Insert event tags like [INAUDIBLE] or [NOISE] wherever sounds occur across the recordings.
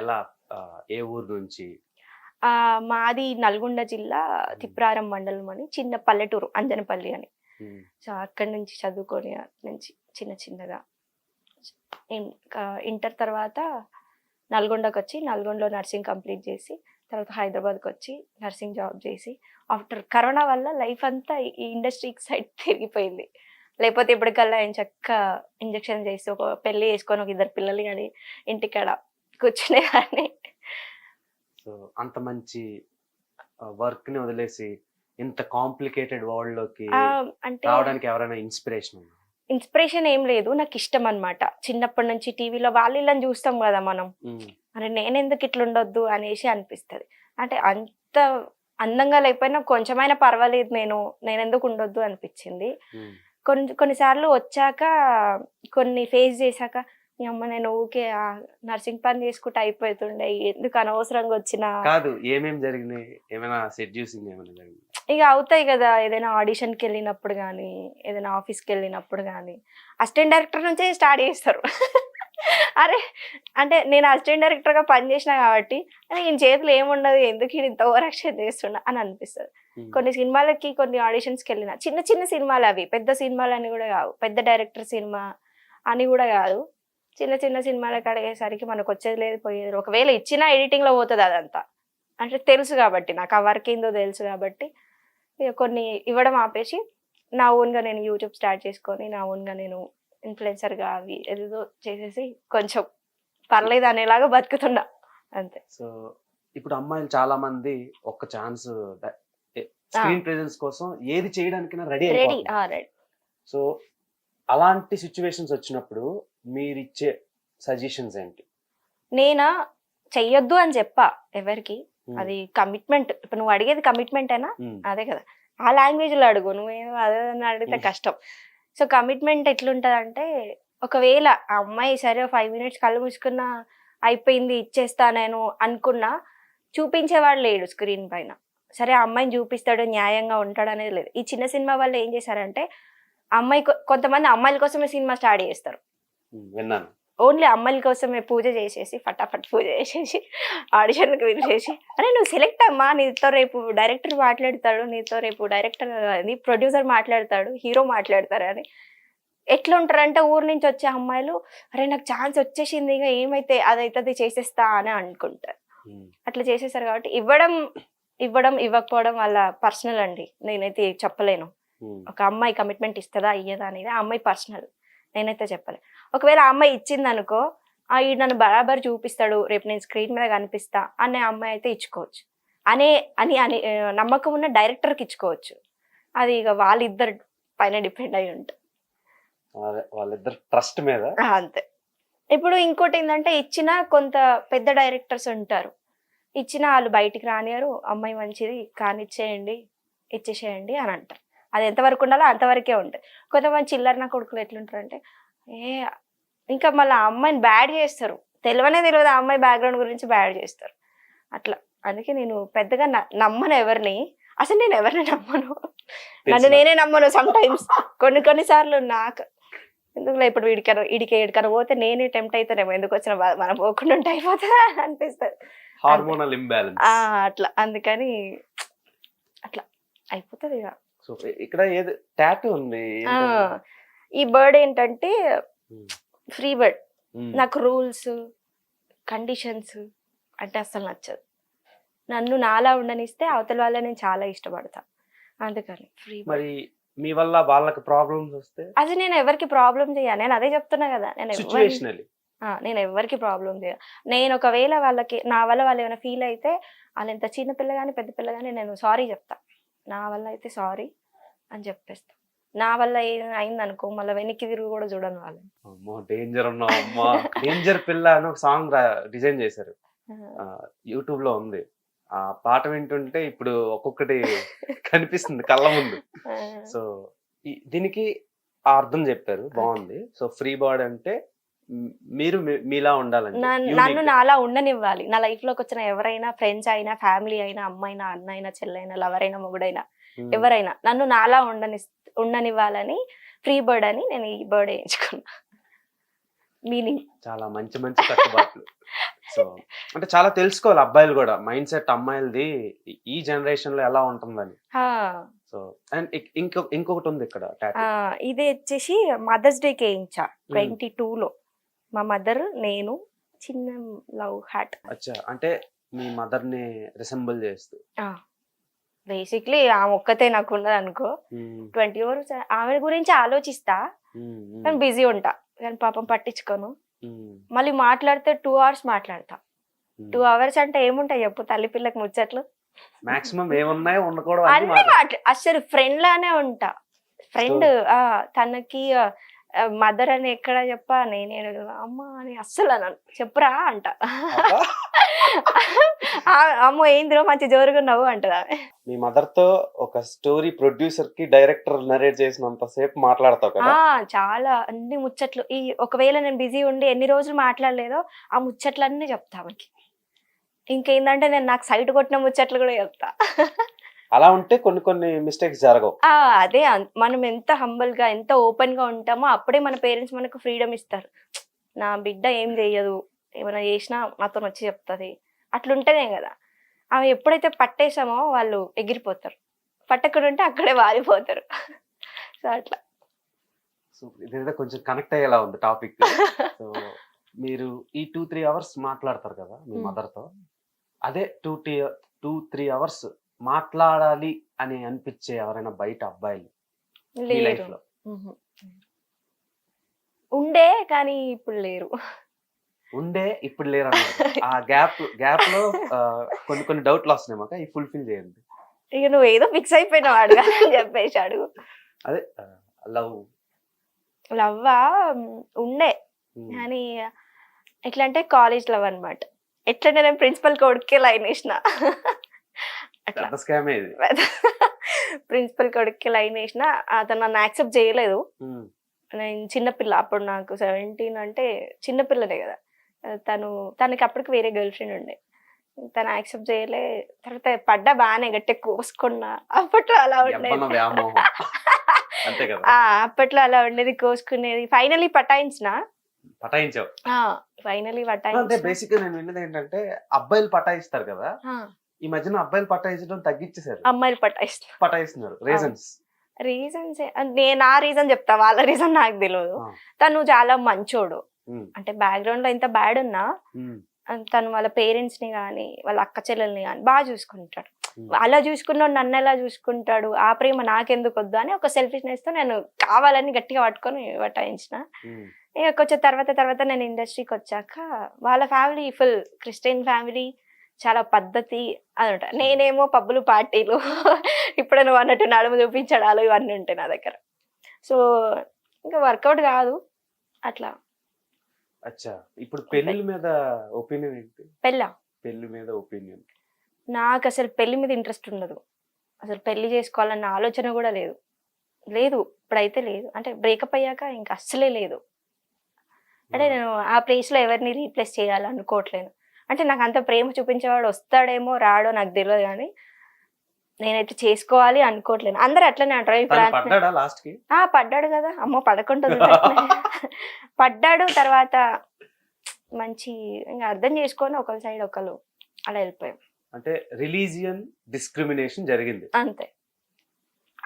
ఎలా ఏ ఊరు నుంచి? మాది నల్గొండ జిల్లా తిప్రారం మండలం అని చిన్న పల్లెటూరు అంజనపల్లి అని. సో అక్కడి నుంచి చదువుకొని నుంచి చిన్న చిన్నగా. ఇంటర్ తర్వాత నల్గొండకు వచ్చి నల్గొండలో నర్సింగ్ కంప్లీట్ చేసి తర్వాత హైదరాబాద్కి వచ్చి నర్సింగ్ జాబ్ చేసి ఆఫ్టర్ కరోనా వల్ల లైఫ్ అంతా ఈ ఇండస్ట్రీ సైడ్ తిరిగిపోయింది. లేకపోతే ఇప్పటికల్లా ఆయన చక్క ఇంజక్షన్ చేసి ఒక పెళ్ళి చేసుకొని ఒక ఇద్దరు పిల్లలు కానీ ఇంటికాడ కూర్చునే కానీ సో అంత మంచి వర్క్ని వదిలేసి ఇంత కాంప్లికేటెడ్ వరల్డ్లోకి అంటే రావడానికి ఎవరైనా ఇన్స్పిరేషన్ ఉందా? ఇన్స్పిరేషన్ ఏం లేదు. నాకు ఇష్టం అన్నమాట చిన్నప్పటి నుంచి టీవీలో వాళ్ళు ఇలా చూస్తాం కదా మనం. మరి నేను ఎందుకు ఇట్లా ఉండొద్దు అనేసి అనిపిస్తుంది. అంటే అంత అందంగా లేకపోయినా కొంచెమైనా పర్వాలేదు నేను నేను ఎందుకు ఉండొద్దు అనిపించింది. కొన్ని కొన్నిసార్లు వచ్చాక కొన్ని ఫేస్ చేశాక "ఈ అమ్మ నేను ఊకే నర్సింగ్ పని చేసుకుంటే అయిపోతుండే. ఎందుకు అనవసరంగా వచ్చిన కాదు ఏమేం జరిగినాయి? ఏమైనా సెడ్యూసింగ్ ఏమైనా జరిగింది? ఇక అవుతాయి కదా ఏదైనా ఆడిషన్కి వెళ్ళినప్పుడు కానీ ఏదైనా ఆఫీస్కి వెళ్ళినప్పుడు కానీ అసిస్టెంట్ డైరెక్టర్ నుంచే స్టార్ట్ చేస్తారు. [LAUGHS] అరే అంటే నేను అసిస్టెంట్ డైరెక్టర్గా పనిచేసిన కాబట్టి ఈయన చేతులు ఏముండదు ఎందుకు ఈయన ఇంత ఓవరాక్షన్ చేస్తున్నా అని అనిపిస్తుంది. కొన్ని సినిమాలకి కొన్ని ఆడిషన్స్కి వెళ్ళిన చిన్న చిన్న సినిమాలు అవి పెద్ద సినిమాలు అని కూడా కావు పెద్ద డైరెక్టర్ సినిమా అని కూడా కాదు. చిన్న చిన్న సినిమాలకు అడిగేసరికి మనకు వచ్చేది లేదు పోయేది. ఒకవేళ ఇచ్చినా ఎడిటింగ్లో పోతుంది అదంతా. అంటే తెలుసు కాబట్టి నాకు ఆ వర్క్ ఏందో తెలుసు కాబట్టి కొన్ని ఇవ్వడం ఆపేసి నా ఓన్గా నేను యూట్యూబ్ స్టార్ట్ చేసుకొని నా ఓన్గా నేను ఇన్ఫ్లుయెన్సర్గా అవి ఏదేదో చేసేసి కొంచెం పర్లేదు అనేలాగా బతుకుతున్నా. అంతే. సో ఇప్పుడు అమ్మాయిలు చాలా మంది ఒక్క ఛాన్స్ స్క్రీన్ ప్రెజెన్స్ కోసం ఏది చేయడానికైనా రెడీ రెడీ. సో అలాంటి సిచ్యువేషన్స్ వచ్చినప్పుడు మీరు ఇచ్చే సజెషన్స్ ఏంటి? నేనా? చెయ్యొద్దు అని చెప్పా ఎవరికి. అది కమిట్మెంట్ ఇప్పుడు నువ్వు అడిగేది కమిట్మెంట్ అయినా అదే కదా. ఆ లాంగ్వేజ్లో అడుగు. నువ్వేమో అదే అడిగితే. కష్టం. సో కమిట్మెంట్ ఎట్లుంటది అంటే ఒకవేళ ఆ అమ్మాయి సరే ఫైవ్ మినిట్స్ కళ్ళు మూసుకున్న అయిపోయింది ఇచ్చేస్తా నేను అనుకున్నా చూపించేవాడు లేడు స్క్రీన్ పైన. సరే ఆ అమ్మాయిని చూపిస్తాడు న్యాయంగా ఉంటాడు అనేది లేదు. ఈ చిన్న సినిమా వాళ్ళు ఏం చేశారంటే అమ్మాయి కొంతమంది అమ్మాయిల కోసమే సినిమా స్టార్ట్ చేస్తారు. విన్నాను. ఓన్లీ అమ్మాయిల కోసమే పూజ చేసేసి ఫటాఫట్ పూజ చేసేసి ఆడిషన్కి పిలిచేసి అరే నువ్వు సెలెక్ట్ అమ్మా నీతో రేపు డైరెక్టర్ మాట్లాడతాడు నీతో రేపు డైరెక్టర్ అది ప్రొడ్యూసర్ మాట్లాడతాడు హీరో మాట్లాడతారు అని. ఎట్లా ఉంటారంటే ఊరు నుంచి వచ్చే అమ్మాయిలు అరే నాకు ఛాన్స్ వచ్చేసింది ఇక ఏమైతే అదైతే చేసేస్తా అని అనుకుంటారు. అట్లా చేసేసారు కాబట్టి ఇవ్వడం ఇవ్వడం ఇవ్వకపోవడం వాళ్ళ పర్సనల్ అండి. నేనైతే చెప్పలేను. ఒక అమ్మాయి కమిట్మెంట్ ఇస్తుందా ఇయ్యదా అనేది ఆ అమ్మాయి పర్సనల్. నేనైతే చెప్పలే. ఒకవేళ ఆ అమ్మాయి ఇచ్చింది అనుకో ఆ ఈ నన్ను బరాబర్ చూపిస్తాడు రేపు నేను స్క్రీన్ మీద కనిపిస్తా అనే అమ్మాయి అయితే ఇచ్చుకోవచ్చు. అనే అని అని నమ్మకం ఉన్న డైరెక్టర్కి ఇచ్చుకోవచ్చు. అది ఇక వాళ్ళిద్దరు పైన డిపెండ్ అయి ఉంటుంది వాళ్ళ- వాళ్ళిద్దరు ట్రస్ట్ మీద? అంతే. ఇప్పుడు ఇంకోటి ఏంటంటే ఇచ్చిన కొంత పెద్ద డైరెక్టర్స్ ఉంటారు. ఇచ్చిన వాళ్ళు బయటికి రానియరు అమ్మాయి మంచిది కానిచ్చేయండి ఇచ్చేసేయండి అని అంటారు. అది ఎంతవరకు ఉండాలో అంతవరకే ఉంటుంది. కొంతమంది చిల్లర నా కొడుకులు ఎట్లుంటారు అంటే ఏ ఇంకా మళ్ళీ ఆ అమ్మాయిని బ్యాడ్ చేస్తారు. తెలియనే తెలియదు ఆ అమ్మాయి బ్యాక్గ్రౌండ్ గురించి బ్యాడ్ చేస్తారు. అట్లా. అందుకే నేను పెద్దగా నమ్మను ఎవరిని. అసలు నేను ఎవరిని నమ్మను? నన్ను? నేనే నమ్మను సమ్ టైమ్స్ కొన్ని కొన్ని సార్లు నాకు. ఎందుకులే ఇప్పుడు వీడికన వీడికి ఎక్కడికైనా పోతే నేనే టెంప్ట్ అవుతానేమో ఎందుకు వచ్చిన మనం పోకుండా ఉంటే అయిపోతుందా అని అనిపిస్తుంది. హార్మోనల్ ఇంబ్యాలెన్స్ ఆ, అట్లా. అందుకని అట్లా. అయిపోతుంది ఇక. సో ఇక్కడ ఏది టాటూ ఉంది ఈ బర్డ్ ఏంటంటే ఫ్రీ బర్డ్. నాకు రూల్స్ కండిషన్స్ అంటే అసలు నచ్చదు. నన్ను నాలా ఉండనిస్తే అవతల వాళ్ళ నేను చాలా ఇష్టపడతా. అందుకని ఫ్రీ బర్డ్. మరి మీ వల్ల వాళ్ళకి ప్రాబ్లమ్స్ వస్తే? అది నేను ఎవరికి ప్రాబ్లం చేయాలి నేను అదే చెప్తున్నా కదా నేను నేను ఎవరికి ప్రాబ్లం చేయ? నేను ఒకవేళ వాళ్ళకి నా వల్ల వాళ్ళు ఏమైనా ఫీల్ అయితే వాళ్ళు ఎంత చిన్న పిల్ల కానీ పెద్ద పిల్ల కానీ నేను సారీ చెప్తా. నా వల్ల అయితే సారీ అని చెప్పేస్తా. నా వల్ల అయింది అనుకో మళ్ళీ వెనక్కి తిరిగి కూడా చూడను వాళ్ళు అమ్మో డేంజర్ ఉన్నావు అమ్మా. డేంజర్ పిల్ల అని ఒక సాంగ్ డిజైన్ చేశారు. యూట్యూబ్లో ఉంది. ఆ పాట వింటుంటే ఇప్పుడు ఒక్కొక్కటి [LAUGHS] కనిపిస్తుంది కళ్ళ ముందు. సో దీనికి ఆ అర్థం చెప్పారు. బాగుంది. సో ఫ్రీ బర్డ్ అంటే మీరు మీలా ఉండాలండి నన్ను. నాలా ఉండనివ్వాలి. నా లైఫ్లోకి వచ్చిన ఎవరైనా ఫ్రెండ్స్ అయినా ఫ్యామిలీ అయినా అమ్మాయినా అన్న అయినా చెల్లైనా లవర్ అయినా మొగుడైనా ఎవరైనా నన్ను నాలా ఉండని ఉండనివ్వాలని ఫ్రీ బర్డ్ అని నేను ఈ బర్డ్ వేయించుకున్నా. మీనింగ్. చాలా మంచి మంచి కట్టుబాట్లు. సో అంటే చాలా తెలుసుకోవాలి అబ్బాయిలు కూడా. మైండ్ సెట్ అమ్మాయిలది ఈ- జనరేషన్లో ఎలా ఉంటుందని. సో అండ్ ఇంకో ఇంకొకటి ఉంది ఇక్కడ. ఇది వచ్చేసి మదర్స్ డేకి వేయించా ట్వంటీ లో మా మదర్ నేను చిన్న లవ్ హార్ట్. అచ్చా అంటే మీ మదర్ని రిసెంబుల్ చేస్తూ? బేసిక్లీ ఆమె ఒక్కతే నాకు ఉన్నది అనుకో. ట్వంటీ అవర్స్ ఆమె గురించి ఆలోచిస్తా. కానీ బిజీ ఉంటా. కానీ పాపం పట్టించుకోను. మళ్ళీ మాట్లాడితే టూ అవర్స్ మాట్లాడతా. టూ అవర్స్ అంటే ఏముంటాయి చెప్పు తల్లి పిల్లకి ముచ్చట్లు? మాక్సిమం ఏమున్నాయో ఉండకూడదు అన్ని అసలు ఫ్రెండ్ లానే ఉంటా. ఫ్రెండ్ ఆ తనకి మదర్ అని ఎక్కడ చెప్పా? నేనే అమ్మ అని అస్సలు అనను. చెప్పురా అంట. అమ్మో ఏందిరో మంచి జోరుగా నవ్వు అంటదా. మీ మదర్తో ఒక స్టోరీ ప్రొడ్యూసర్కి డైరెక్టర్ నరేట్ చేసినంత సేపు మాట్లాడతావు కదా? చాలా అన్ని ముచ్చట్లు. ఈ ఒకవేళ నేను బిజీ ఉండి ఎన్ని రోజులు మాట్లాడలేదో ఆ ముచ్చట్లన్నీ చెప్తా ఆమెకి. ఇంకేందంటే నేను నాకు సైట్ కొట్టిన ముచ్చట్లు కూడా చెప్తా. అలా ఉంటే కొన్ని కొన్ని మిస్టేక్స్ జరగవు. ఆ అదే మనం ఎంత హంబల్గా ఎంత ఓపెన్గా ఉంటామో అప్పుడే మన పేరెంట్స్ మనకు ఫ్రీడమ్ ఇస్తారు. నా బిడ్డ ఏం చెయ్యదు ఏమైనా చేసినా నాతో వచ్చి చెప్తుంది. అట్లుంటేనే కదా. ఆమె ఎప్పుడైతే పట్టేసామో వాళ్ళు ఎగిరిపోతారు. పట్టకుండా ఉంటే అక్కడే వారిపోతారు. [LAUGHS] సో అట్లా. కొంచెం కనెక్ట్ అయ్యేలా ఉంది టాపిక్ [LAUGHS] మీరు ఈ టూ త్రీ అవర్స్ మాట్లాడతారు కదా మీ Hmm. మదర్తో. అదే two to two three hours మాట్లాడాలి అని అనిపించే ఎవరైనా బయట అబ్బాయిలు లైఫ్లో. ఉండే కానీ ఇప్పుడు లేరు. ఉండే ఇప్పుడు లేరు అన్నారు. ఆ గ్యాప్ గ్యాప్లో కొన్ని కొన్ని డౌట్లు వస్తున్నాయి మాకు. ఈ ఫుల్ఫిల్ చేయండి. ఇక నువ్వు ఏదో ఫిక్స్ అయిపోయినావు అడుగు అని చెప్పేసి అడుగు. అదే లవ్. లవ్వా? ఉండే. కానీ ఎట్లా అంటే కాలేజ్ లవ్ అనమాట ఎట్లంటే నేను ప్రిన్సిపల్ కొడుకే లైన్ వేసిన. అట్లా. [LAUGHS] ప్రిన్సిపల్ కొడుక్కి లైన్ వేసిన అతను నన్ను యాక్సెప్ట్ చేయలేదు. నేను చిన్నపిల్ల అప్పుడు నాకు సెవెంటీన్ అంటే చిన్నపిల్లనే కదా. తను తనకి అప్పటికి వేరే గర్ల్ ఫ్రెండ్ ఉండే. తను యాక్సెప్ట్ చేయలే. తర్వాత పడ్డా బాగానే గట్టి కోసుకున్నా. అప్పట్లో అలా ఉండేది. [LAUGHS] అప్పట్లో అలా ఉండేది కోసుకునేది. ఫైనలీ పటాయించిన. పటాయించావు? ఫైనలీ అంటే పటాయించిన. బేసిక్ నేను విన్నది ఏంటంటే అబ్బాయిలు పటాయిస్తారు కదా. ఈ మధ్యన అబ్బాయిలు పటాయించడం తగ్గించేశారు అమ్మాయిలు పటాయిస్తున్నా పటాయిస్తున్నారు రీజన్స్ రీజన్స్ నేను ఆ రీజన్ చెప్తా వాళ్ళ రీజన్ నాకు తెలియదు. తను చాలా మంచోడు. అంటే బ్యాక్గ్రౌండ్లో ఎంత బ్యాడ్ ఉన్నా తను వాళ్ళ పేరెంట్స్ని కానీ వాళ్ళ అక్క చెల్లెల్ని కానీ బాగా చూసుకుంటాడు. అలా చూసుకున్నాడు నన్ను ఎలా చూసుకుంటాడు? ఆ ప్రేమ నాకెందుకు వద్దు అని ఒక సెల్ఫిష్నెస్తో నేను కావాలని గట్టిగా పట్టుకొని పటాయించిన ఇక కొంచెం తర్వాత తర్వాత నేను ఇండస్ట్రీకి వచ్చాక వాళ్ళ ఫ్యామిలీ ఫుల్ క్రిస్టియన్ ఫ్యామిలీ చాలా పద్ధతి అనమాట నేనేమో పబ్బులు పార్టీలు [LAUGHS] ఇప్పుడు నువ్వు అన్నట్టు నడుము చూపించడాలు ఇవన్నీ ఉంటాయి నా దగ్గర. సో ఇంకా వర్కౌట్ కాదు. అట్లా. అచ్చా. ఇప్పుడు పెళ్ళి మీద ఒపీనియన్ ఏంటి? పెళ్ళ? పెళ్ళి మీద ఒపీనియన్. నాకు అసలు పెళ్ళి మీద ఇంట్రెస్ట్ ఉండదు. అసలు పెళ్ళి చేసుకోవాలన్న ఆలోచన కూడా లేదు. లేదు. ఇప్పుడైతే లేదు. అంటే బ్రేకప్ అయ్యాక ఇంకా అస్సలే లేదు. అంటే నేను ఆ ప్లేస్లో ఎవరిని రీప్లేస్ చేయాలనుకోవట్లేదు. అంటే నాకు అంత ప్రేమ చూపించేవాడు వస్తాడేమో రాడో నాకు తెలియదు కానీ నేనైతే చేసుకోవాలి అనుకోవట్లేను అందరు అట్లనే అంటారు. ఇప్పుడు పడ్డాడా కదా. అమ్మో పడకుండా [LAUGHS] పడ్డాడు తర్వాత మంచి ఇంకా అర్థం చేసుకొని ఒకరి సైడ్ ఒకరు అలా వెళ్ళిపోయాం. అంటే రిలీజియన్ డిస్క్రిమినేషన్ జరిగింది. అంతే.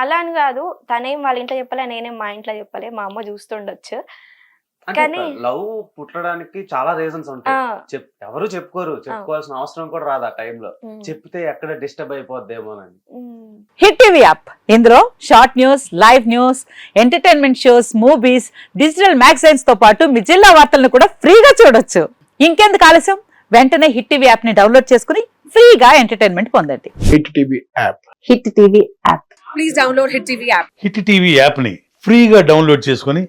అలా అని కాదు తనేం వాళ్ళ ఇంట్లో చెప్పలే నేనేం మా ఇంట్లో చెప్పలే మా అమ్మ చూస్తుండొచ్చు. కానీ- లవ్ పుట్టడానికి చాలా రీజన్స్ ఉంటాయి. ఎవరు చెప్పుకోరు. చెప్పుకోవాల్సిన అవసరం కూడా రాదు ఆ టైంలో. చెప్తే ఎక్కడ డిస్టర్బ్ అయిపోద్దేమోనని హిట్ టీవీ యాప్. ఇందులో short news live news entertainment shows movies digital మ్యాగజైన్స్తో పాటు మీ జిల్లా వార్తలను కూడా ఫ్రీగా చూడొచ్చు. ఇంకెందుకు ఆలస్యం? వెంటనే హిట్ టీవీ యాప్ని డౌన్లోడ్ చేసుకుని ఫ్రీగా ఎంటర్టైన్మెంట్ పొందండి. Hit TV app. Hit TV app. Hit TV యాప్ని ఫ్రీగా డౌన్లోడ్ చేసుకొని